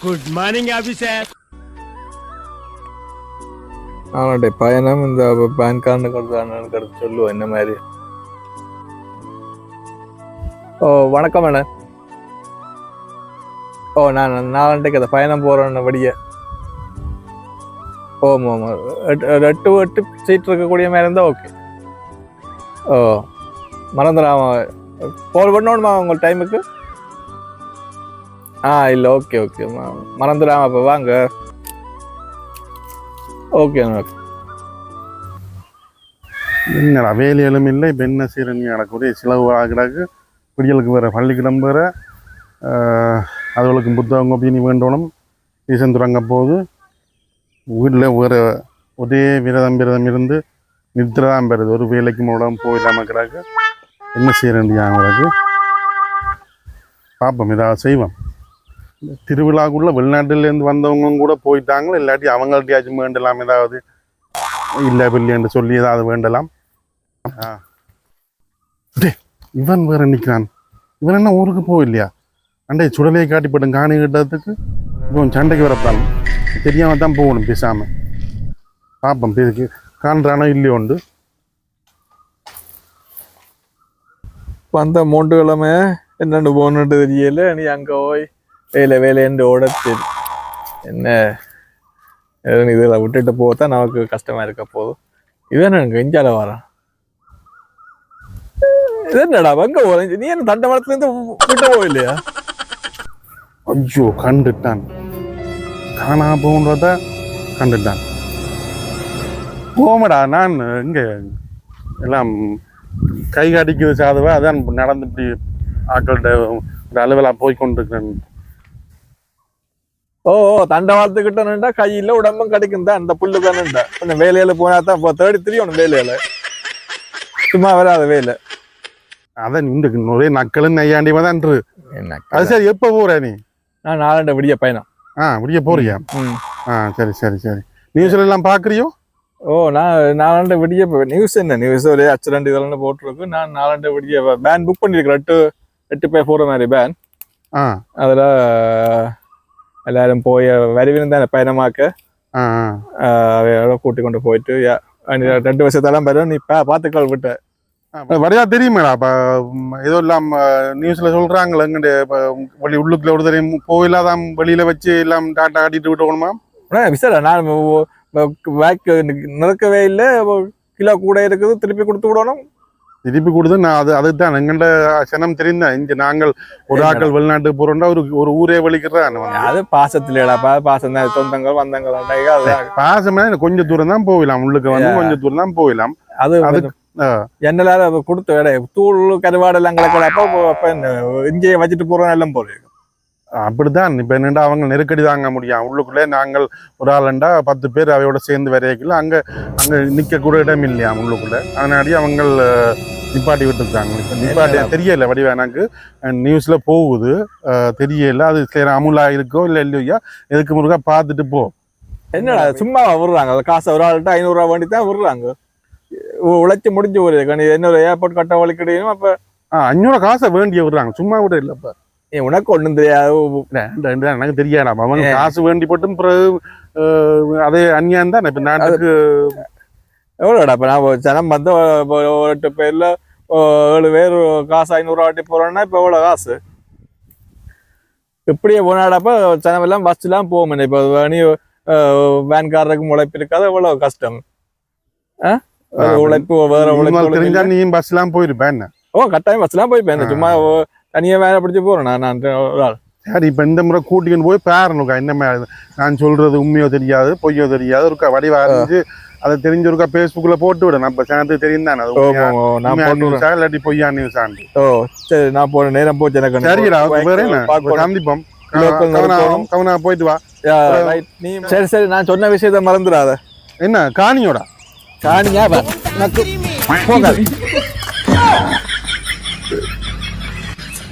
Good morning officer ஆனாடே பயணம் இந்த pan card கொடுத்தான்னு எடுத்து சொல்லுவோம் இந்த மாதிரி ஓ வணக்கம் அண்ணன் ஓ நான் நாலண்டைக்கு அதை பயணம் போகிறேன் படிய ஓம் ஓம் எட்டு எட்டு சீட் இருக்கக்கூடிய மாதிரி இருந்தால் ஓகே ஓ மறந்துடாமா போல் பண்ணணுமா உங்கள் டைமுக்கு ஆ இல்லை ஓகே ஓகே மறந்துடாம அப்போ வாங்க. ஓகே என்னடா வேலையிலும் இல்லை இப்போ என்ன செய்கிற நீ நடக்கூடிய செலவு ஆகிறாக்கு விடியலுக்கு வேறு பள்ளிக்கூடம் வேறு அதுகளுக்கு புத்தகம் கோப்பி வேண்டணும். ஈசன் துறங்க போது வீட்டில் வேறு ஒரே விரதம் விரதம் இருந்து நித்திரை தான் பெறுது. ஒரு வேலைக்கு மூலம் போயிடாம இருக்கிறாக்கு என்ன செய்யறேன் வேண்டியாங்கிறதுக்கு பார்ப்போம் ஏதாவது செய்வோம். திருவிழாக்குள்ள வெளிநாட்டிலேருந்து வந்தவங்க கூட போயிட்டாங்களோ? இல்லாட்டி அவங்கள்ட்டயாச்சும் வேண்டலாம் ஏதாவது? இல்லை பில்லியன்று சொல்லி ஏதாவது வேண்டலாம்? ஆ. இவன் வேற நிற்கிறான் இவன் என்ன ஊருக்கு போகலையா? அண்டே சுடலையை காட்டிப்படும் காணி கிட்டதுக்கு இவன் சண்டைக்கு வரப்பான் தெரியாம தான் போகணும் பேசாம. பார்ப்போம் இதுக்கு காண்றானோ இல்லையோண்டு வந்த மூன்று கிழமை என்னென்னு போகணுன்ட்டு தெரியல. நீ அங்கே போய் வேலை வேலைன்னு ஓடத்து. என்ன? இதில் விட்டுட்டு போகத்தான் நமக்கு கஷ்டமாக இருக்க போதும் இவன் எனக்கு கெஞ்சால வரான் இது என்னடா எங்க போறேன் நீ என்ன தண்டை மரத்துலேருந்து விட்டு போகலையா? ஐயோ கண்டுட்டான். காணா போன்றத கண்டுட்டான். போமடா நான் இங்கே எல்லாம் கை காட்டிக்குது சாதுவா. அதான் நடந்து இப்படி ஆட்கள்கிட்ட ஒரு அலுவலா போய் கொண்டிருக்கிறேன் ஓ தண்டை வளர்த்துக்கிட்ட நின்றா கையில உடம்பும் கிடைக்கும் தான் அந்த புல்லு தானேண்டா. கொஞ்சம் வேலையில போனா தான் இப்போ தேடி திரியணும் வேலையில. சும்மா வராத வேலை. அதான் இந்த ஒரே நக்களும் நையாண்டியமா தான் அது சரி எப்போ போற நீ? நான் நாலண்ட விடிய பயணம். ஆ முடிய போறியா. ஆ சரி சரி சரி. நியூஸ்ல எல்லாம் பாக்குறியோ? ஓ நான் நாலாண்ட விடிய நியூஸ் என்ன? நியூஸ் ஒரே அச்சுரண்டு இதெல்லாம் போட்டிருக்கு. நான் நாலாண்ட விடிய பேன் புக் பண்ணியிருக்கிறேன். எட்டு எட்டு பேர் போகிற மாதிரி பேன் ஆ. அதில் எல்லாரும் போய் வருவின்னு தான் பயணமாக்க ஆ ஆ. அவையோட கூட்டி கொண்டு போயிட்டு யா, நீ ரெண்டு வருஷத்தெல்லாம் பெறும் நீ பா பார்த்துக்கால் விட்ட வரையா தெரியுமேடா அப்ப ம், ஏதோ எல்லாம் நியூஸ்ல சொல்றாங்களே எங்க வெளி உள்ளுக்குள்ள ஒரு தரையும் கோயிலாதான் வெளியில வச்சு எல்லாம் டாட்டா காட்டிட்டு விட்டுக்கணுமா விசாரா நான் பேக் நிறக்கவே இல்லை கிலோ கூட இருக்குது திருப்பி கொடுத்து விடணும் திருப்பி கொடுத்து நான் அது அதுக்கு தான் எங்கள்ட சனம் தெரிந்தேன் இங்க நாங்கள் ஒரு ஆக்கள் வெளிநாட்டுக்கு போறோம்டா ஒரு ஒரு ஊரே வலிக்கிறான் அது பாசத்துலடா பாசம் தான் சொந்தங்கள் வந்தங்கள் பாசமே கொஞ்சம் தூரம் தான் போகலாம். உள்ளுக்கு வந்து கொஞ்சம் தூரம் தான் போகலாம். அது அதுக்கு- ஆ. என்னலால கொடுத்த தூள் கருவாடு எல்லாம் கிடக்கிறப்ப இஞ்சியை வச்சுட்டு போறோம் எல்லாம் போறோம் அப்படிதான். இப்ப என்னடா அவங்க நெருக்கடி தாங்க முடியும். உள்ளுக்குள்ளே நாங்கள் ஒரு ஆளுண்டா பத்து பேர் அவையோட சேர்ந்து வரையக்கல அங்க அங்க நிக்க கூட இடம் இல்லையா உள்ளுக்குள்ள? அதனாடி அவங்க நிப்பாட்டி விட்டுருக்காங்க. நிப்பாட்டி தெரியல வடிவா எனக்கு. நியூஸ்ல போகுது. தெரியல. அது சரி அமுலா இருக்கோ இல்ல இல்லையா எதுக்கு முருகா பார்த்துட்டு போ. என்னடா சும்மா விடுறாங்க. காசை ஒரு ஆள்கிட்ட ஐநூறு ரூபா வேண்டி தான் விடுறாங்க. உழைச்சு முடிஞ்சு ஒரு இன்னொரு ஏர்போர்ட் கட்ட வலிக்கிடையும் அப்ப அஞ்சூறு காசை வேண்டிய விடுறாங்க. சும்மா கூட இல்லப்ப உனக்கு ஒண்ணும் தெரியாது. எனக்கு தெரியாடா அவங்க காசு வேண்டி போட்டும் பிறகு அதே அந்நியம் தான்? இப்ப நாட்டுக்கு எவ்வளோடா இப்ப நான் ஜனம் வந்து ஒரு எட்டு பேர்ல ஏழு பேர் காசு ஐநூறு வாட்டி போறோம்னா இப்ப எவ்வளவு காசு? இப்படியே போனாடப்ப ஜனம் எல்லாம் பஸ் எல்லாம் போகும் இப்ப நீ வேன்காரருக்கு உழைப்பு இருக்காது எவ்வளவு கஷ்டம்? ஆ? உழைப்பு வேற உழைப்பு தெரிஞ்சா நீயும் பஸ் எல்லாம் போயிருப்பேன் ஓ கட்டாயம் பஸ் எல்லாம் போய் ஆ. சும்மா ஓ, தனியா வேலை பிடிச்சு போறேன் நான் நான் ஒரு ஆள்? சரி இப்ப இந்த முறை கூட்டிக்கின்னு போய் பாருனுக்கா என்ன மாதிரி நான் சொல்றது உண்மையோ தெரியாது பொய்யோ தெரியாது ஒருக்கா வடிவா அறிஞ்சு அதை தெரிஞ்ச ஒருக்கா பேஸ்புக்ல போட்டு விட நம்ம சேனத்துக்கு தெரியும் தானே அது இல்லாட்டி பொய்யா நியூஸ் ஆண்டு ஓ சரி நான் போன நேரம் போச்சு எனக்கு. சரிடா வேற. சந்திப்போம். கவனா போயிட்டு வா. நீ சரி சரி நான் சொன்ன விஷயத்த மறந்துடாத. என்ன காணியோடா? காணியா வா.